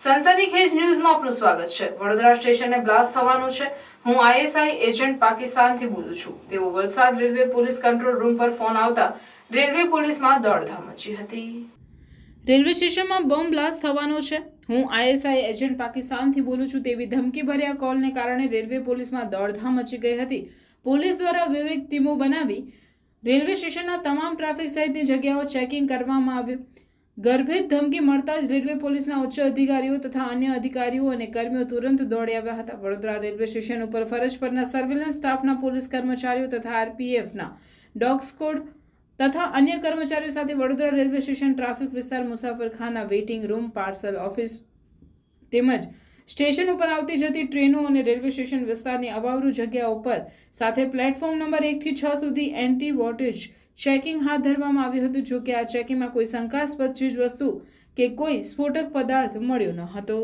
સનસનીખેજ ન્યૂઝમાં આપનું સ્વાગત છે. વડોદરા સ્ટેશને બ્લાસ્ટ થવાનું છે. હું આઈએસઆઈ એજન્ટ પાકિસ્તાનથી બોલું છું. તેઓ Valsad railway police control room પર ફોન આવતા રેલવે પોલીસમાં દોડધામ મચી હતી. રેલવે સ્ટેશનમાં બોમ્બ બ્લાસ્ટ થવાનો છે. હું આઈએસઆઈ એજન્ટ પાકિસ્તાનથી બોલું છું તેવી ધમકીભર્યા કોલને કારણે રેલવે પોલીસમાં દોડધામ મચી ગઈ હતી. પોલીસ દ્વારા વિવિધ ટીમો બનાવી રેલવે સ્ટેશનના તમામ ટ્રાફિક સહિતની જગ્યાઓ ચેકિંગ કરવામાં આવ્યું. ગર્ભિત ધમકી મળતા જ રેલવે પોલીસના ઉચ્ચ અધિકારીઓ તથા અન્ય અધિકારીઓ અને કર્મીઓ તુરંત દોડી આવ્યા હતા. વડોદરા રેલવે સ્ટેશન ઉપર ફરજ પરના સર્વેલન્સ સ્ટાફના પોલીસ કર્મચારીઓ તથા આરપીએફના ડોગ સ્કોડ તથા અન્ય કર્મચારીઓ સાથે વડોદરા રેલવે સ્ટેશન ટ્રાફિક વિસ્તાર મુસાફરખાના વેઇટિંગ રૂમ, પાર્સલ ઓફિસ તેમજ સ્ટેશન ઉપર આવતી જતી ટ્રેનો અને રેલવે સ્ટેશન વિસ્તારની અવાવરૂ જગ્યા ઉપર સાથે પ્લેટફોર્મ નંબર એકથી છ સુધી એન્ટી વોટેજ ચેકિંગ હાથ ધરવામાં આવ્યું હતું, જો કે આ ચેકિંગમાં કોઈ શંકાસ્પદ ચીજ વસ્તુ કે કોઈ સ્ફોટક પદાર્થ મળ્યો ન હતો.